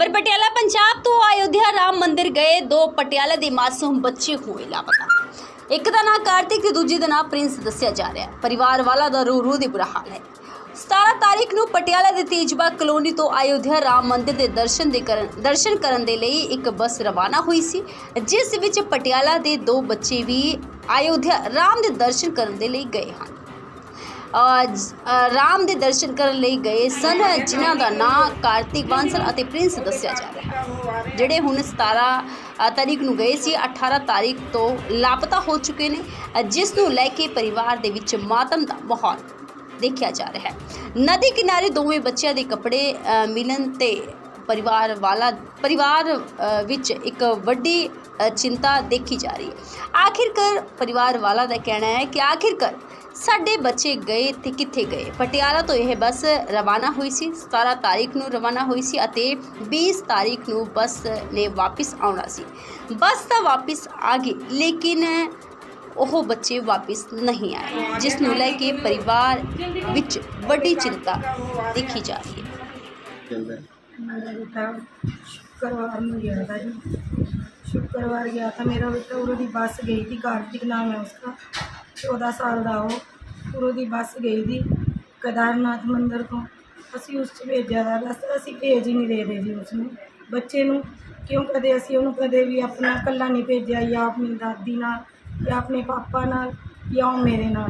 ਖਬਰ ਪਟਿਆਲਾ ਪੰਜਾਬ ਤੋਂ ਅਯੋਧਿਆ ਰਾਮ ਮੰਦਿਰ ਗਏ ਦੋ ਪਟਿਆਲਾ ਦੇ ਮਾਸੂਮ ਬੱਚੇ ਹੋਏ ਲਾਪਤਾ ਇੱਕ ਦਾ ਨਾਂ ਕਾਰਤਿਕ ਤੇ ਦੂਜੇ ਦਾ ਨਾਂ ਪ੍ਰਿੰਸ ਦੱਸਿਆ ਜਾ ਰਿਹਾ ਹੈ ਪਰਿਵਾਰ ਵਾਲਾ ਦਾ ਰੋ ਰੋ ਦੇ ਬੁਰਾ ਹਾਲ ਹੈ 17 ਤਾਰੀਖ ਨੂੰ ਪਟਿਆਲਾ ਦੇ ਤੇਜਬਾ ਕਲੋਨੀ ਤੋਂ ਅਯੋਧਿਆ ਰਾਮ ਮੰਦਿਰ ਦੇ ਦਰਸ਼ਨ ਦੇ ਕਰਨ ਦਰਸ਼ਨ ਕਰਨ ਦੇ ਲਈ ਇੱਕ ਬੱਸ ਰਵਾਨਾ ਹੋਈ ਸੀ ਜਿਸ ਵਿੱਚ ਪਟਿਆਲਾ ਦੇ ਦੋ ਬੱਚੇ ਵੀ ਅਯੋਧਿਆ ਰਾਮ ਦੇ ਦਰਸ਼ਨ ਕਰਨ ਦੇ ਲਈ ਗਏ ਹਨ ਰਾਮ ਦੇ ਦਰਸ਼ਨ ਕਰਨ ਲਈ ਗਏ ਸਨ ਜਿਨ੍ਹਾਂ ਦਾ ਨਾਂ ਕਾਰਤਿਕ ਬਾਂਸਲ ਅਤੇ ਪ੍ਰਿੰਸ ਦੱਸਿਆ ਜਾ ਰਿਹਾ ਹੈ। ਜਿਹੜੇ ਹੁਣ 17 ਅ, ਤਾਰੀਖ ਨੂੰ ਗਏ ਸੀ 18 ਤਾਰੀਖ ਤੋਂ ਲਾਪਤਾ ਹੋ ਚੁੱਕੇ ਨੇ ਜਿਸ ਨੂੰ ਲੈ ਕੇ ਪਰਿਵਾਰ ਦੇ ਵਿੱਚ ਮਾਤਮ ਦਾ ਮਾਹੌਲ ਦੇਖਿਆ ਜਾ ਰਿਹਾ ਹੈ। ਨਦੀ ਕਿਨਾਰੇ ਦੋਵੇਂ ਬੱਚਿਆਂ ਦੇ ਕੱਪੜੇ ਮਿਲਣ ਤੇ ਪਰਿਵਾਰ ਵਾਲਾ ਪਰਿਵਾਰ ਵਿੱਚ ਇੱਕ ਵੱਡੀ ਚਿੰਤਾ ਦੇਖੀ ਜਾ ਰਹੀ ਹੈ। ਆਖਿਰਕਾਰ ਪਰਿਵਾਰ ਵਾਲਾ ਦਾ ਕਹਿਣਾ ਹੈ ਕਿ ਆਖਿਰਕਾਰ ਸਾਡੇ ਬੱਚੇ ਗਏ ਤੇ ਕਿੱਥੇ ਗਏ ਪਟਿਆਲਾ ਤੋਂ ਇਹ ਬੱਸ ਰਵਾਨਾ ਹੋਈ ਸੀ 17 ਤਾਰੀਖ ਨੂੰ ਰਵਾਨਾ ਹੋਈ ਸੀ ਅਤੇ 20 ਤਾਰੀਖ ਨੂੰ ਬੱਸ ਨੇ ਵਾਪਸ ਆਉਣਾ ਸੀ ਬੱਸ ਤਾਂ ਵਾਪਸ ਆ ਗਈ ਲੇਕਿਨ ਉਹ ਬੱਚੇ ਵਾਪਸ ਨਹੀਂ ਆਏ ਜਿਸ ਨੂੰ ਲੈ ਕੇ ਪਰਿਵਾਰ ਵਿੱਚ ਵੱਡੀ ਚਿੰਤਾ ਦੇਖੀ ਜਾ ਰਹੀ ਹੈ ਕਹਿੰਦਾ ਹੈ। मेरा बेटा शुक्रवार में गया था जी शुक्रवार गया था मेरा बेटा उरो दी बस गई थी कार्तिक नाम है उसका चौदह साल का वो उदों की बस गई थी केदारनाथ मंदिर को असी उस भेजा बस असी भेज ही नहीं देते जी उसने बच्चे क्यों कद असी कदम भी अपना कला नहीं भेजा या अपनी दादी ना या अपने पापा ना या मेरे न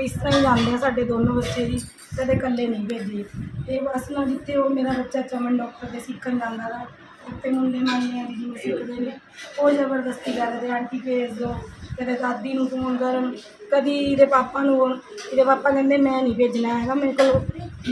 इस तरह ही जाते हैं साढ़े दोनों बच्चे जी कद कले नहीं भेजे तो बस ना जिते वो मेरा बच्चा चमन डॉक्टर से सीख जाता था उत्ते मुंडे मानी जी सीखते हैं वो ज़बरदस्ती करते आंटी भेज दो ਕਦੇ ਦਾਦੀ ਨੂੰ ਫੋਨ ਕਰਨ। ਕਦੀ ਇਹਦੇ ਪਾਪਾ ਨੂੰ ਇਹਦੇ ਪਾਪਾ ਕਹਿੰਦੇ, ਮੈਂ ਨਹੀਂ ਭੇਜਣਾ ਹੈਗਾ, ਮੇਰੇ ਕੋਲ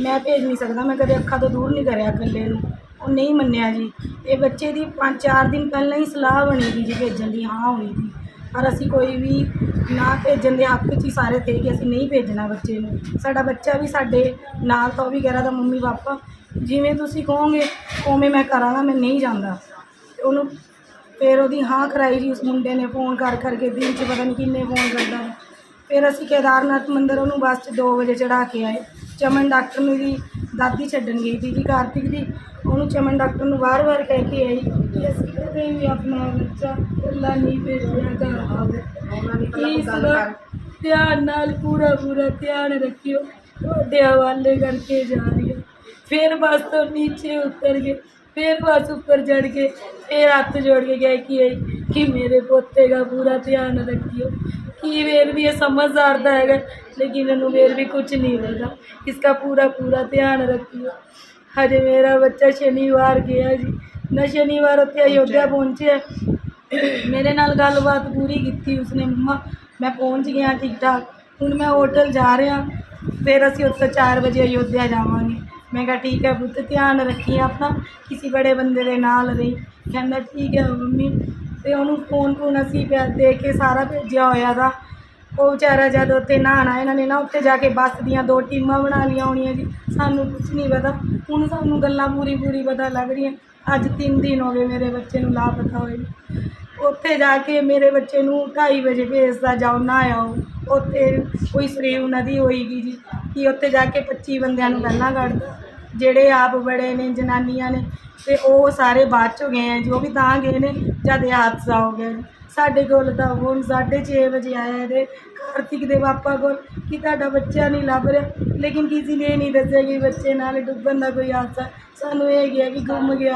ਮੈਂ ਭੇਜ ਨਹੀਂ ਸਕਦਾ, ਮੈਂ ਕਦੇ ਅੱਖਾਂ ਤੋਂ ਦੂਰ ਨਹੀਂ ਕਰਿਆ ਇਕੱਲੇ ਨੂੰ। ਉਹ ਨਹੀਂ ਮੰਨਿਆ ਜੀ। ਇਹ ਬੱਚੇ ਦੀ ਪੰਜ ਚਾਰ ਦਿਨ ਪਹਿਲਾਂ ਹੀ ਸਲਾਹ ਬਣੀ ਸੀ ਜੀ ਭੇਜਣ ਦੀ, ਹਾਂ ਹੋਈ ਸੀ। ਪਰ ਅਸੀਂ ਕੋਈ ਵੀ ਨਾ ਭੇਜਣ ਦੇ ਹੱਕ 'ਚ ਹੀ ਸਾਰੇ ਥੇ ਕਿ ਅਸੀਂ ਨਹੀਂ ਭੇਜਣਾ ਬੱਚੇ ਨੂੰ। ਸਾਡਾ ਬੱਚਾ ਵੀ ਸਾਡੇ ਨਾਲ ਤੋਂ ਵੀ ਕਹਿ ਰਿਹਾ ਦਾ ਮੰਮੀ, ਪਾਪਾ, ਜਿਵੇਂ ਤੁਸੀਂ ਕਹੋਗੇ, ਉਵੇਂ ਮੈਂ ਕਰਾਂਗਾ, ਮੈਂ ਨਹੀਂ ਜਾਂਦਾ। ਉਹਨੂੰ ਫਿਰ ਉਹਦੀ ਹਾਂ ਕਰਾਈ ਜੀ ਉਸ ਮੁੰਡੇ ਨੇ ਫੋਨ ਕਰ ਕਰਕੇ ਦਿਨ 'ਚ ਪਤਾ ਨਹੀਂ ਕਿੰਨੇ ਫੋਨ ਕਰਦਾ ਫਿਰ ਅਸੀਂ ਕੇਦਾਰਨਾਥ ਮੰਦਿਰ ਉਹਨੂੰ ਬੱਸ 'ਚ 2 ਵਜੇ ਚੜਾ ਕੇ ਆਏ। ਚਮਨ ਡਾਕਟਰ ਨੂੰ ਦੀ ਦਾਦੀ ਛੱਡਣ ਗਈ ਸੀ ਜੀ ਕਾਰਤਿਕ ਦੀ। ਉਹਨੂੰ ਚਮਨ ਡਾਕਟਰ ਨੂੰ ਵਾਰ-ਵਾਰ ਕਹਿ ਕੇ ਆਈ ਕਿ ਅਸੀਂ ਕਦੇ ਵੀ ਆਪਣਾ ਬੱਚਾ ਇਕੱਲਾ ਨਹੀਂ ਭੇਜਿਆ ਘਰ ਆਵੇ। ਧਿਆਨ ਨਾਲ ਪੂਰਾ ਪੂਰਾ ਧਿਆਨ ਰੱਖਿਓ। ਤੁਹਾਡੇ ਹਵਾਲੇ ਕਰਕੇ ਜਾ ਰਹੀ ਹੈ। ਫਿਰ ਬੱਸ ਤੋਂ ਨੀਚੇ ਉਤਰ ਕੇ फिर बस ऊपर चढ़ के फिर हाथ जोड़ के गए कि कि मेरे पोते का पूरा ध्यान रखियो। कि वेर भी यह समझदार तो है लेकिन अनुवेर भी कुछ नहीं होगा इसका पूरा पूरा ध्यान रखियो। हजे मेरा बच्चा शनिवार गया जी। मैं शनिवार उत्थे अयोध्या अच्छा। पहुँचे। मेरे नाल गलबात पूरी की उसने मम्मा। मैं पहुँच गया ठीक ठाक। हूँ मैं होटल जा रहा। फिर असं उत्तर चार बजे अयोध्या जावे ਮੈਂ ਕਿਹਾ ਠੀਕ ਹੈ ਪੁੱਤ, ਧਿਆਨ ਰੱਖੀ ਆਪਣਾ, ਕਿਸੇ ਬੜੇ ਬੰਦੇ ਦੇ ਨਾਲ ਰਹੀ। ਕਹਿੰਦਾ ਠੀਕ ਹੈ ਮੰਮੀ, ਤੇ ਉਹਨੂੰ ਫੋਨ ਫੋਨ ਅਸੀਂ ਪਿਆ ਦੇ ਕੇ ਸਾਰਾ ਭੇਜਿਆ ਹੋਇਆ ਦਾ ਉਹ ਵਿਚਾਰਾ ਜਦ ਉੱਥੇ ਨਹਾਉਣਾ ਇਹਨਾਂ ਨੇ ਨਾ ਉੱਥੇ ਜਾ ਕੇ ਬੱਸ ਦੀਆਂ ਦੋ ਟੀਮਾਂ ਬਣਾ ਲਈਆਂ ਹੋਣੀਆਂ ਜੀ। ਸਾਨੂੰ ਕੁਝ ਨਹੀਂ ਪਤਾ। ਹੁਣ ਸਾਨੂੰ ਗੱਲਾਂ ਪੂਰੀ ਪੂਰੀ ਪਤਾ ਲੱਗ ਰਹੀਆਂ। ਅੱਜ 3 ਦਿਨ ਹੋ ਗਏ ਮੇਰੇ ਬੱਚੇ ਨੂੰ ਲਾਪਤਾ ਹੋਏ ਉੱਥੇ ਜਾ ਕੇ ਮੇਰੇ ਬੱਚੇ ਨੂੰ 2:30 ਵਜੇ ਭੇਜਦਾ ਜਾਓ ਨਾ ਆਓ ਉੱਥੇ ਕੋਈ ਸਰੀਵ ਨਦੀ ਹੋਏਗੀ ਜੀ, ਕਿ ਉੱਥੇ ਜਾ ਕੇ 25 ਬੰਦਿਆਂ ਨੂੰ ਪਹਿਲਾਂ ਕੱਢਦਾ। ਜਿਹੜੇ ਆਪ ਬੜੇ ਨੇ, ਜਨਾਨੀਆਂ ਨੇ, ਤੇ ਉਹ ਸਾਰੇ ਬਾਅਦ ਚੋਂ ਗਏ ਆ, ਜੋ ਉਹ ਵੀ ਤਾਂ ਗਏ ਨੇ, ਜਦ ਇਹ ਹਾਦਸਾ ਹੋ ਗਿਆ। ਜੀ। ਸਾਡੇ ਕੋਲ ਤਾਂ ਹੁਣ 6:30 ਵਜੇ ਆਇਆ ਇਹਦੇ, ਕਾਰਤਿਕ ਦੇ ਪਾਪਾ ਕੋਲ, ਕਿ ਤੁਹਾਡਾ ਬੱਚਾ ਨਹੀਂ ਲੱਭ ਰਿਹਾ। ਲੇਕਿਨ ਕਿਸੇ ਨੇ ਇਹ ਨਹੀਂ ਦੱਸਿਆ ਕਿ ਬੱਚੇ ਨਾਲ ਡੁੱਬਣ ਦਾ ਕੋਈ ਹਾਦਸਾ। ਸਾਨੂੰ ਇਹ ਗਿਆ ਕਿ ਗੁੰਮ ਗਿਆ।